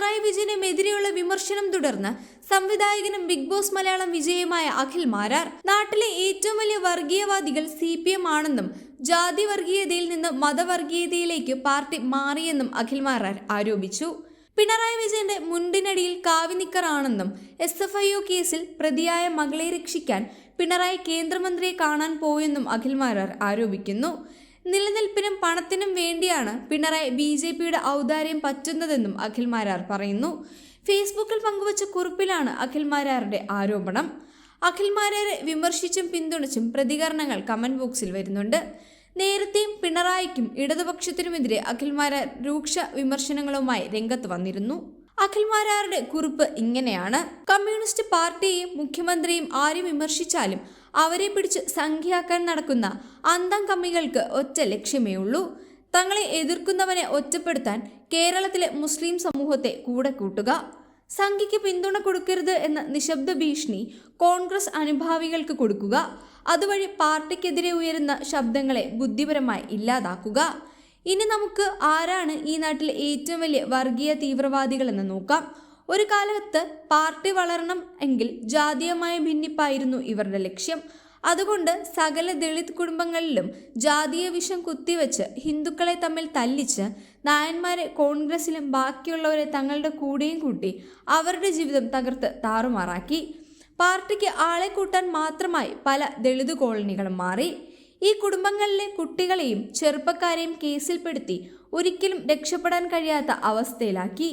പിണറായി വിജയനുമെതിരെയുള്ള വിമർശനം തുടർന്ന് സംവിധായകനും ബിഗ് ബോസ് മലയാളം വിജയമായ അഖിൽ മാരാർ നാട്ടിലെ ഏറ്റവും വലിയ വർഗീയവാദികൾ സി പി എം ആണെന്നും ജാതി വർഗീയതയിൽ നിന്ന് മതവർഗീയതയിലേക്ക് പാർട്ടി മാറിയെന്നും അഖിൽ മാരാർ ആരോപിച്ചു. പിണറായി വിജയന്റെ മുണ്ടിനടിയിൽ കാവിനിക്കറാണെന്നും എസ് എഫ് ഐ ഒ കേസിൽ പ്രതിയായ മകളെ രക്ഷിക്കാൻ പിണറായി കേന്ദ്രമന്ത്രിയെ കാണാൻ പോയെന്നും അഖിൽ മാരാർ ആരോപിക്കുന്നു. നിലനിൽപ്പിനും പണത്തിനും വേണ്ടിയാണ് പിണറായി ബി ജെ പിയുടെ ഔദാര്യം പറ്റുന്നതെന്നും അഖിൽ മാരാർ പറയുന്നു. ഫേസ്ബുക്കിൽ പങ്കുവച്ച കുറിപ്പിലാണ് അഖിൽ മാരാറുടെ ആരോപണം. അഖിൽ മാരാരെ വിമർശിച്ചും പിന്തുണച്ചും പ്രതികരണങ്ങൾ കമന്റ് ബോക്സിൽ വരുന്നുണ്ട്. നേരത്തെയും പിണറായിക്കും ഇടതുപക്ഷത്തിനുമെതിരെ അഖിൽ മാരാർ രൂക്ഷ വിമർശനങ്ങളുമായി രംഗത്ത് വന്നിരുന്നു. അഖിൽ മാരാരുടെ കുറിപ്പ് ഇങ്ങനെയാണ്. കമ്മ്യൂണിസ്റ്റ് പാർട്ടിയെയും മുഖ്യമന്ത്രിയും ആരും വിമർശിച്ചാലും അവരെ പിടിച്ച് സംഖ്യയാക്കാൻ നടക്കുന്ന അന്തം കമ്മികൾക്ക് ഒറ്റ ലക്ഷ്യമേ ഉള്ളൂ. തങ്ങളെ എതിർക്കുന്നവനെ ഒറ്റപ്പെടുത്താൻ കേരളത്തിലെ മുസ്ലിം സമൂഹത്തെ കൂടെ കൂട്ടുക. സംഘിക്ക് പിന്തുണ കൊടുക്കരുത് എന്ന നിശബ്ദ ഭീഷണി കോൺഗ്രസ് അനുഭാവികൾക്ക് കൊടുക്കുക. അതുവഴി പാർട്ടിക്കെതിരെ ഉയരുന്ന ശബ്ദങ്ങളെ ബുദ്ധിപരമായി ഇല്ലാതാക്കുക. ഇനി നമുക്ക് ആരാണ് ഈ നാട്ടിൽ ഏറ്റവും വലിയ വർഗീയ തീവ്രവാദികൾ എന്ന് നോക്കാം. ഒരു കാലത്ത് പാർട്ടി വളരണം എങ്കിൽ ജാതീയമായ ഭിന്നിപ്പായിരുന്നു ഇവരുടെ ലക്ഷ്യം. അതുകൊണ്ട് സകല ദളിത് കുടുംബങ്ങളിലും ജാതീയ വിഷം കുത്തിവെച്ച് ഹിന്ദുക്കളെ തമ്മിൽ തല്ലിച്ച് നായന്മാരെ കോൺഗ്രസിലും ബാക്കിയുള്ളവരെ തങ്ങളുടെ കൂടെയും കൂട്ടി അവരുടെ ജീവിതം തകർത്ത് താറുമാറാക്കി. പാർട്ടിക്ക് ആളെ കൂട്ടാൻ മാത്രമായി പല ദളിത് കോളനികളും മാറി. ഈ കുടുംബങ്ങളിലെ കുട്ടികളെയും ചെറുപ്പക്കാരെയും കേസിൽപ്പെടുത്തി ഒരിക്കലും രക്ഷപ്പെടാൻ കഴിയാത്ത അവസ്ഥയിലാക്കി.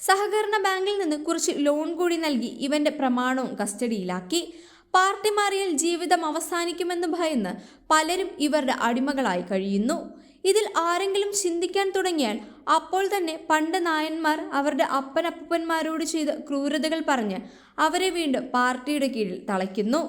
സഹകരണ ബാങ്കിൽ നിന്ന് കുറച്ച് ലോൺ കൂടി നൽകി ഇവന്റെ പ്രമാണവും കസ്റ്റഡിയിലാക്കി. പാർട്ടി മാറിയാൽ ജീവിതം അവസാനിക്കുമെന്ന് ഭയന്ന് പലരും ഇവരുടെ അടിമകളായി കഴിയുന്നു. ഇതിൽ ആരെങ്കിലും ചിന്തിക്കാൻ തുടങ്ങിയാൽ അപ്പോൾ തന്നെ പണ്ട് നായന്മാർ അവരുടെ അപ്പനപ്പന്മാരോട് ചെയ്ത ക്രൂരതകൾ പറഞ്ഞ് അവരെ വീണ്ടും പാർട്ടിയുടെ കീഴിൽ തളയ്ക്കുന്നു.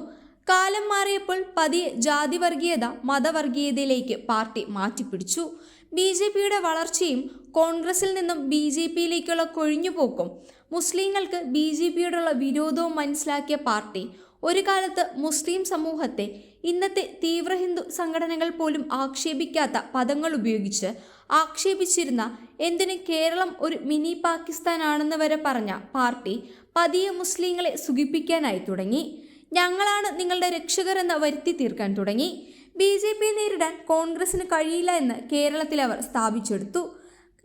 കാലം മാറിയപ്പോൾ പതിയെ ജാതിവർഗീയത മതവർഗീയതയിലേക്ക് പാർട്ടി മാറ്റിപ്പിടിച്ചു. ബി ജെ പിയുടെ വളർച്ചയും കോൺഗ്രസിൽ നിന്നും ബി ജെ പിയിലേക്കുള്ള കൊഴിഞ്ഞുപോക്കും മുസ്ലിങ്ങൾക്ക് ബി ജെ പിയോടുള്ള വിരോധവും മനസ്സിലാക്കിയ പാർട്ടി ഒരു കാലത്ത് മുസ്ലിം സമൂഹത്തെ ഇന്നത്തെ തീവ്ര ഹിന്ദു സംഘടനകൾ പോലും ആക്ഷേപിക്കാത്ത പദങ്ങൾ ഉപയോഗിച്ച് ആക്ഷേപിച്ചിരുന്ന എന്തിന് കേരളം ഒരു മിനി പാകിസ്ഥാനാണെന്ന് വരെ പറഞ്ഞ പാർട്ടി പതിയെ മുസ്ലിങ്ങളെ സുഖിപ്പിക്കാനായി തുടങ്ങി. ഞങ്ങളാണ് നിങ്ങളുടെ രക്ഷകർ എന്ന് വരുത്തി തീർക്കാൻ തുടങ്ങി. ബി ജെ പി നേരിടാൻ കോൺഗ്രസിന് കഴിയില്ല എന്ന് കേരളത്തിൽ അവർ സ്ഥാപിച്ചെടുത്തു.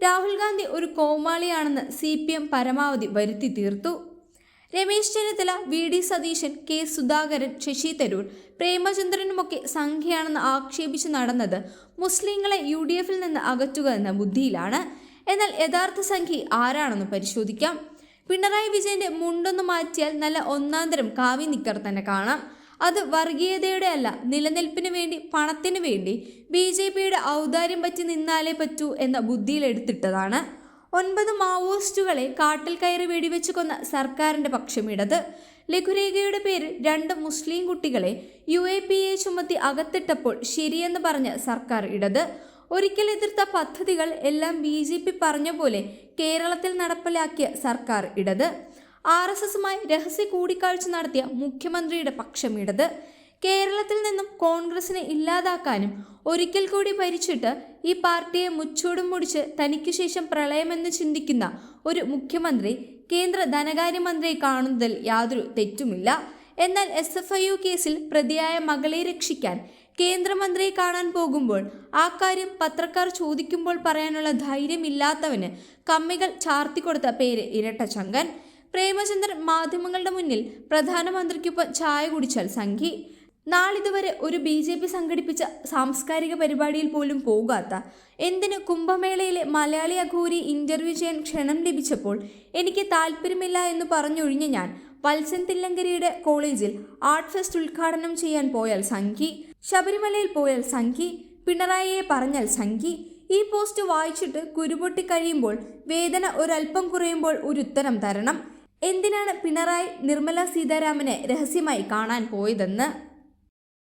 രാഹുൽ ഗാന്ധി ഒരു കോമാളിയാണെന്ന് സി പി എം പരമാവധി വരുത്തി തീർത്തു. Ramesh Chennithala V D Satheesan K Sudhakaran Shashi Tharoor പ്രേമചന്ദ്രനുമൊക്കെ സംഖ്യയാണെന്ന് ആക്ഷേപിച്ച് നടന്നത് മുസ്ലിങ്ങളെ യു ഡി എഫിൽ നിന്ന് അകറ്റുക എന്ന ബുദ്ധിയിലാണ്. എന്നാൽ യഥാർത്ഥ സംഖ്യ ആരാണെന്ന് പരിശോധിക്കാം. പിണറായി വിജയന്റെ മുണ്ടൊന്ന് മാറ്റിയാൽ നല്ല ഒന്നാന്തരം കാവി നിക്കർ തന്നെ കാണാം. അത് വർഗീയതയുടെ അല്ല നിലനിൽപ്പിന് വേണ്ടി പണത്തിന് വേണ്ടി ബി ജെ പിയുടെ ഔദാര്യം പറ്റി നിന്നാലേ പറ്റൂ എന്ന ബുദ്ധിയിലെടുത്തിട്ടതാണ് ഒൻപത് മാവോയിസ്റ്റുകളെ കാട്ടിൽ കയറി വെടിവെച്ച് കൊന്ന സർക്കാരിന്റെ പക്ഷമിടത് ലഘുരേഖയുടെ പേരിൽ രണ്ട് മുസ്ലിം കുട്ടികളെ യു എ പി എ ചുമത്തി അകത്തിട്ടപ്പോൾ ശരിയെന്ന് പറഞ്ഞ സർക്കാർ ഇടത്. ഒരിക്കൽ എതിർത്ത പദ്ധതികൾ എല്ലാം ബി ജെ പി പറഞ്ഞ പോലെ കേരളത്തിൽ നടപ്പിലാക്കിയ സർക്കാർ ഇടത്. ആർ എസ് എസുമായി രഹസ്യ കൂടിക്കാഴ്ച നടത്തിയ മുഖ്യമന്ത്രിയുടെ പക്ഷം ഇടത് കേരളത്തിൽ നിന്നും കോൺഗ്രസിനെ ഇല്ലാതാക്കാനും ഒരിക്കൽ കൂടി ഭരിച്ചിട്ട് ഈ പാർട്ടിയെ മുച്ചൂടും മുടിച്ച് തനിക്ക് ശേഷം പ്രളയമെന്ന് ചിന്തിക്കുന്ന ഒരു മുഖ്യമന്ത്രി കേന്ദ്ര ധനകാര്യമന്ത്രിയെ കാണുന്നതിൽ യാതൊരു തെറ്റുമില്ല. എന്നാൽ എസ് എഫ് ഐ യു കേസിൽ പ്രതിയായ മകളെ രക്ഷിക്കാൻ കേന്ദ്രമന്ത്രിയെ കാണാൻ പോകുമ്പോൾ ആ കാര്യം പത്രക്കാർ ചോദിക്കുമ്പോൾ പറയാനുള്ള ധൈര്യമില്ലാത്തവന് കമ്മികൾ ചാർത്തിക്കൊടുത്ത പേര് ഇരട്ടച്ചങ്കൻ പ്രേമചന്ദ്രൻ മാധ്യമങ്ങളുടെ മുന്നിൽ പ്രധാനമന്ത്രിക്കൊപ്പം ചായ കുടിച്ചാൽ സംഘി. നാളിതുവരെ ഒരു ബി ജെ പി സംഘടിപ്പിച്ച സാംസ്കാരിക പരിപാടിയിൽ പോലും പോകാത്ത എന്തിന് കുംഭമേളയിലെ മലയാളി അഘോരി ഇന്റർവ്യൂ ചെയ്യാൻ ക്ഷണം ലഭിച്ചപ്പോൾ എനിക്ക് താല്പര്യമില്ല എന്ന് പറഞ്ഞൊഴിഞ്ഞ ഞാൻ വത്സൻ തില്ലങ്കരിയുടെ കോളേജിൽ ആർട്ട് ഫെസ്റ്റ് ഉദ്ഘാടനം ചെയ്യാൻ പോയാൽ സംഘി. ശബരിമലയിൽ പോയാൽ സംഘി പിണറായിയെ പറഞ്ഞാൽ സംഘി. ഈ പോസ്റ്റ് വായിച്ചിട്ട് കുരുപൊട്ടി കഴിയുമ്പോൾ വേദന ഒരല്പം കുറയുമ്പോൾ ഒരു ഉത്തരം തരണം. എന്തിനാണ് പിണറായി നിർമ്മല സീതാരാമനെ രഹസ്യമായി കാണാൻ പോയതെന്ന്?